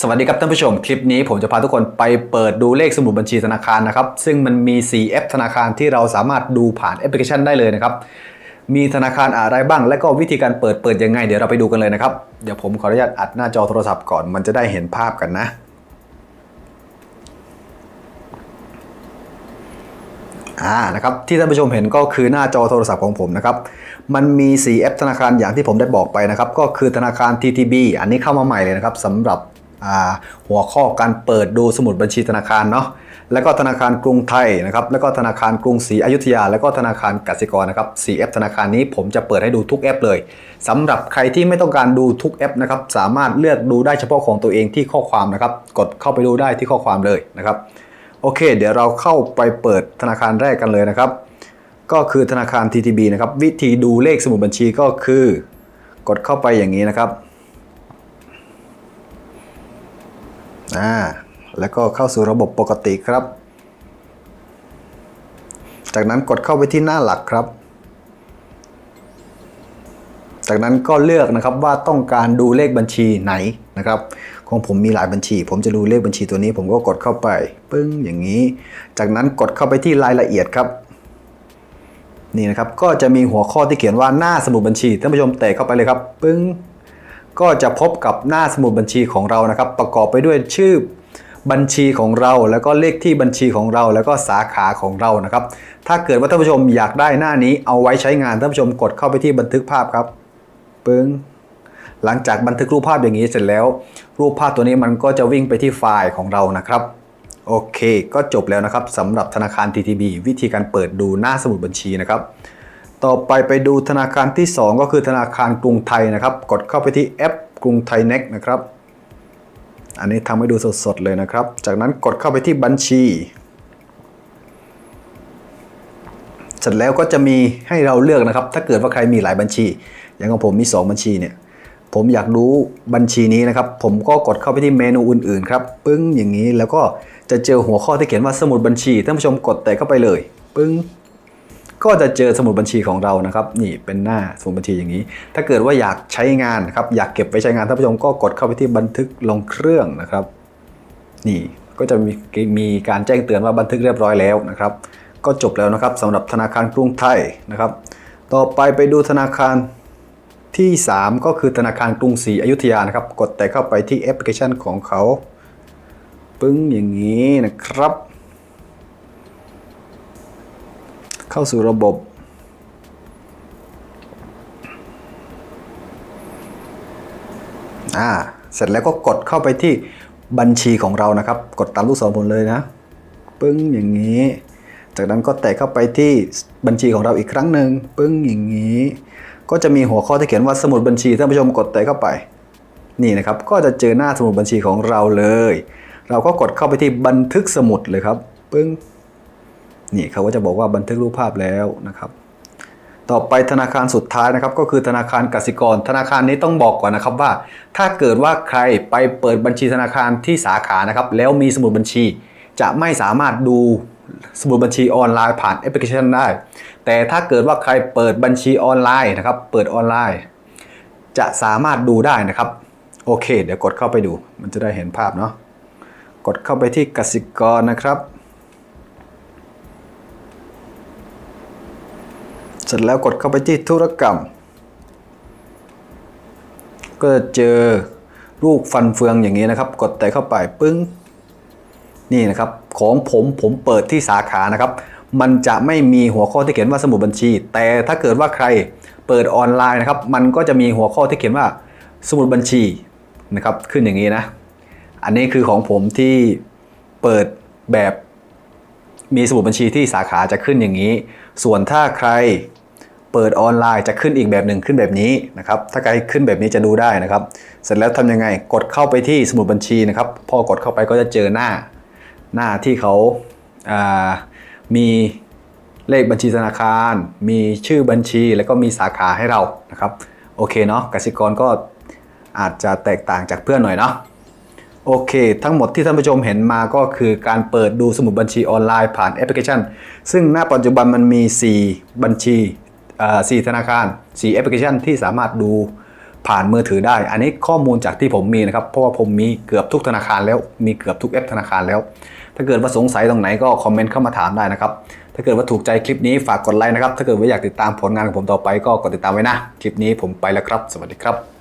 สวัสดีครับท่านผู้ชมคลิปนี้ผมจะพาทุกคนไปเปิดดูเลขสมุดบัญชีธนาคารนะครับ ซึ่งมันมี4แอปธนาคารที่เราสามารถดูผ่านแอปพลิเคชันได้เลยนะครับ มีธนาคารอะไรบ้าง และก็วิธีการเปิดเปิดยังไง เดี๋ยวเราไปดูกันเลยนะครับ เดี๋ยวผมขออนุญาตอัดหน้าจอโทรศัพท์ก่อนมันจะได้เห็นภาพกันนะ อ่านะครับที่ท่านผู้ชมเห็นก็คือหน้าจอโทรศัพท์ของผมนะครับมันมี4แอปธนาคารอย่างที่ผมได้บอกไปนะครับก็คือธนาคาร TTB อันนี้เข้ามาใหม่เลยนะครับสำหรับ หัวข้อการเปิดดูสมุดบัญชีธนาคารเนาะแล้วก็ธนาคารกรุงไทยนะครับแล้วก็ธนาคารกรุงศรีอยุธยา แล้วก็ธนาคารกสิกรนะครับ4แอปธนาคารนี้ผมจะเปิดให้ดูทุกแอปเลยสำหรับใครที่ไม่ต้องการดูทุกแอปนะครับสามารถเลือกดูได้เฉพาะของตัวเองที่ข้อความนะครับกดเข้าไปดูได้ที่ข้อความเลยนะครับโอเค เดี๋ยวเราเข้าไปเปิดธนาคารแรกกันเลยนะครับ ก็คือธนาคาร TTB นะครับวิธีดูเลขสมุดบัญชีก็คือ กดเข้าไปอย่างนี้นะครับ อ่าแล้วก็เข้าสู่ระบบปกติครับ จากนั้นกดเข้าไปที่หน้าหลักครับ จากนั้นก็เลือกนะครับว่าต้องการดูเลขบัญชีไหนนะครับของผมมีหลายบัญชี ผมจะดูเลขบัญชีตัวนี้ ผมก็กดเข้าไปปึ้งอย่างนี้ จากนั้นกดเข้าไปที่รายละเอียดครับนี่นะครับก็จะมีหัวข้อที่เขียนว่าหน้าสมุดบัญชีท่านผู้ชมเตะเข้าไปเลยครับปึ้ง ก็จะพบกับหน้าสมุดบัญชีของเรานะครับ ประกอบไปด้วยชื่อบัญชีของเราแล้วก็เลขที่บัญชีของเรา แล้วก็สาขาของเรานะครับ ถ้าเกิดว่าท่านผู้ชมอยากได้หน้านี้เอาไว้ใช้งานท่านผู้ชมกดเข้าไปที่บันทึกภาพครับปึ้งหลังจากบันทึกรูปภาพอย่างนี้เสร็จแล้ว รูปภาพตัวนี้มันก็จะวิ่งไปที่ไฟล์ของเรานะครับโอเค ก็จบแล้วนะครับสำหรับธนาคาร TTB วิธีการเปิดดูหน้าสมุดบัญชีนะครับ ต่อไปไปดูธนาคารที่ 2 ก็คือธนาคารกรุงไทยนะครับ กดเข้าไปที่แอปกรุงไทย Next นะครับ อันนี้ทำให้ดูสดๆเลยนะครับ จากนั้นกดเข้าไปที่บัญชี เสร็จแล้วก็จะมีให้เราเลือกนะครับ ถ้าเกิดว่าใครมีหลายบัญชี อย่างของผมมี 2 บัญชีเนี่ยผมอยากรู้บัญชีนี้นะครับ ผมก็กดเข้าไปที่เมนูอื่นๆครับ ปึ้งอย่างนี้แล้วก็จะเจอหัวข้อที่เขียนว่าสมุดบัญชีท่านผู้ชมกดแตะเข้าไปเลย ปึ้ง ก็จะเจอสมุดบัญชีของเรานะครับนี่เป็นหน้าสมุดบัญชีอย่างนี้ ถ้าเกิดว่าอยากใช้งานครับอยากเก็บไปใช้งานท่านผู้ชมก็กดเข้าไปที่บันทึกลงเครื่องนะครับ นี่ก็จะมีมีการแจ้งเตือนว่าบันทึกเรียบร้อยแล้วนะครับ ก็จบแล้วนะครับสำหรับธนาคารกรุงไทยนะครับ ต่อไปไปดูธนาคารที่ 3 ก็คือธนาคารกรุงศรีอยุธยานะครับ กดแต่เข้าไปที่แอปพลิเคชันของเขา ปึ้งอย่างนี้นะครับ เข้าสู่ระบบ อ่า เสร็จแล้วก็กดเข้าไปที่บัญชีของเรานะครับ กดตามลูกศรผมเลยนะ ปึ้งอย่างนี้ จากนั้นก็แตะเข้าไปที่บัญชีของเราอีกครั้งหนึ่งปึ้งอย่างนี้ ก็จะมีหัวข้อที่เขียนว่าสมุดบัญชีท่านผู้ชมกดแตะเข้าไป นี่นะครับ ก็จะเจอหน้าสมุดบัญชีของเราเลย เราก็กดเข้าไปที่บันทึกสมุดเลยครับ ปึ้ง นี่เขาก็จะบอกว่าบันทึกรูปภาพแล้วนะครับ ต่อไปธนาคารสุดท้ายนะครับ ก็คือธนาคารกสิกร ธนาคารนี้ต้องบอกก่อนนะครับว่า ถ้าเกิดว่าใครไปเปิดบัญชีธนาคารที่สาขานะครับ แล้วมีสมุดบัญชี จะไม่สามารถดูสมุดบัญชีออนไลน์ผ่านแอปพลิเคชันได้ แต่ถ้าเกิดว่าใครเปิดบัญชีออนไลน์นะครับ เปิดออนไลน์ จะสามารถดูได้นะครับ โอเค เดี๋ยวกดเข้าไปดู มันจะได้เห็นภาพเนาะ กดเข้าไปที่กสิกรนะครับ เส ร็จแล้วกดเข้าไปที่ธุรกรรม ก็จะเจอรูปฟันเฟืองอย่างนี้นะครับ กดแต่เข้าไปปึ้ง นี่นะครับ ของผมผมเปิดที่สาขานะครับ มันจะไม่มีหัวข้อที่เขียนว่าสมุดบัญชี แต่ถ้าเกิดว่าใครเปิดออนไลน์นะครับ มันก็จะมีหัวข้อที่เขียนว่าสมุดบัญชีนะครับขึ้นอย่างนี้นะ อันนี้คือของผมที่เปิดแบบมีสมุดบัญชีที่สาขาจะขึ้นอย่างนี้ ส่วนถ้าใคร เปิดออนไลน์จะขึ้นอีกแบบหนึ่งขึ้นแบบนี้นะครับ ถ้าใครขึ้นแบบนี้จะดูได้นะครับ เสร็จแล้วทำยังไง กดเข้าไปที่สมุดบัญชีนะครับ พอกดเข้าไปก็จะเจอหน้า หน้าที่เขาามีเลขบัญชีธนาคาร มีชื่อบัญชีแล้วก็มีสาขาให้เรานะครับ โอเคเนาะกสิกรก็อาจจะแตกต่างจากเพื่อนหน่อยเนาะโอเค ทั้งหมดที่ท่านผู้ชมเห็นมาก็คือการเปิดดูสมุดบัญชีออนไลน์ผ่านแอปพลิเคชัน ซึ่งณปัจจุบันมันมี 4 บัญชี อ่า4ธนาคาร4แอปพลิเคชันที่สามารถดูผ่านมือถือได้ อันนี้ข้อมูลจากที่ผมมีนะครับ เพราะว่าผมมีเกือบทุกธนาคารแล้ว มีเกือบทุกแอปธนาคารแล้ว ถ้าเกิดว่าสงสัยตรงไหนก็คอมเมนต์เข้ามาถามได้นะครับ ถ้าเกิดว่าถูกใจคลิปนี้ฝากกดไลค์นะครับ ถ้าเกิดว่าอยากติดตามผลงานของผมต่อไปก็กดติดตามไว้นะ คลิปนี้ผมไปแล้วครับ สวัสดีครับ